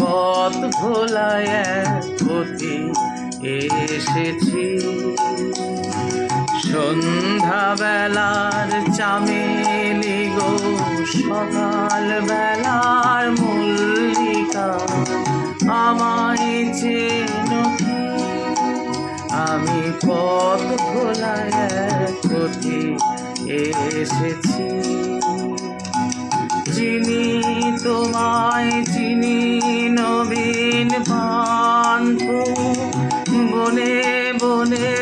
পথ ভোলায় পথি এসেছি। সন্ধ্যাবেলার চামেলি গো সকাল বেলার মল্লিকা, আমায় চেন আমি পথ ভোলায় পথি এসেছি। যিনি তোমায় বনে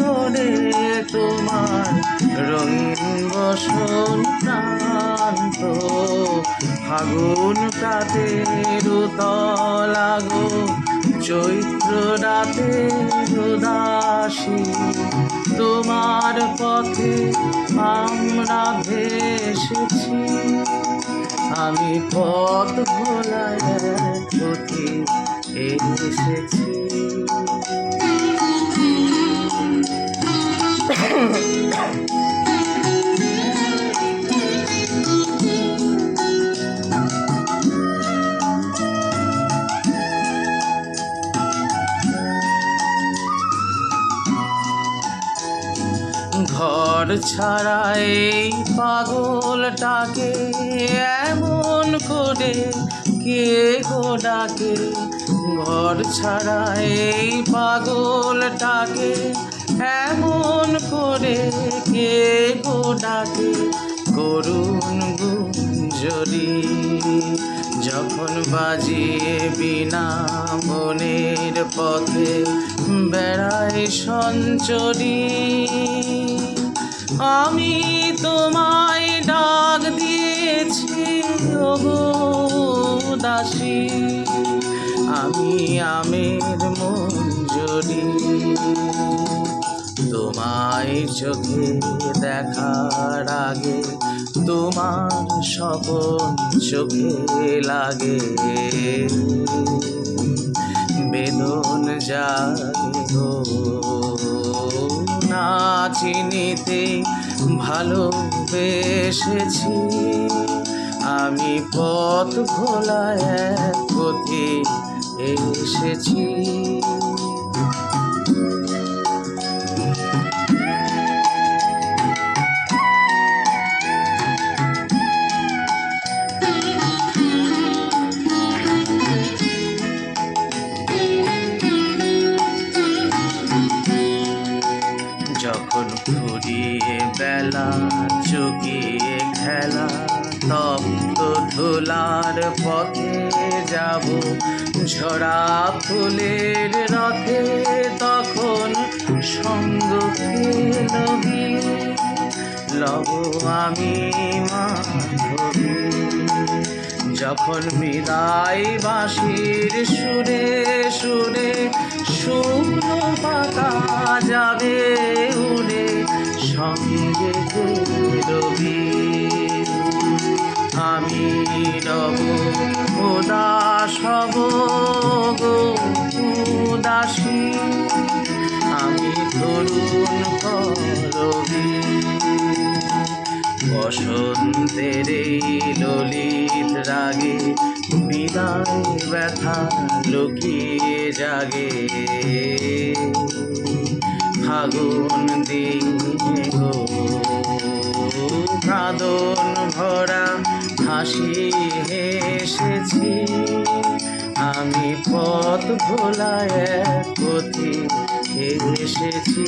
বনে তোমার রঙিন বসন প্রান্ত ফাগুন কাতের তলাগো চৈত্র রাতে দাসী তোমার পথে আমরা ভেসেছি। আমি পথ ভোলায় পথে এসেছি। ঘর ছাড়া এই পাগলটাকে এমন করে কে গো ডাকে? ঘর ছাড়া এই পাগলটাকে এমন করে কে গো ডাকে? করুণ গুঞ্জরি, যখন বাজিয়ে বিনা মনের পথে বেড়ায় সঞ্চরী। আমি তোমায় ডাক দিয়েছি, ওগো দাসী। আমি আমের মঞ্জরি। তোমায় চোখে দেখার আগে তোমার স্বপন চোখে লাগে। বেদন জাগে না চিনিতে ভালোবেসেছি। আমি পথ ভোলায় এক পথে এসেছি। ফুরিয়ে বেলা, চুকিয়ে খেলা তপ্ত ধুলার পথে যাব। ঝরা ফুলের রথে তখন সঙ্গ লবি লব আমি মাধবী। যখন বিদায় বাঁশির সুরে সুরে শুকনো পাতা যাবে আমি রব উদাস হব গো, উদাসী। আমি তরুণ করবি বসন্তের এই ললিত রাগে বিদায় ব্যথা লুকিয়ে জাগে। ফাগুন দিনে গো ভরা হাসি হেসেছি আমি পথ ভোলায় পথে এসেছি।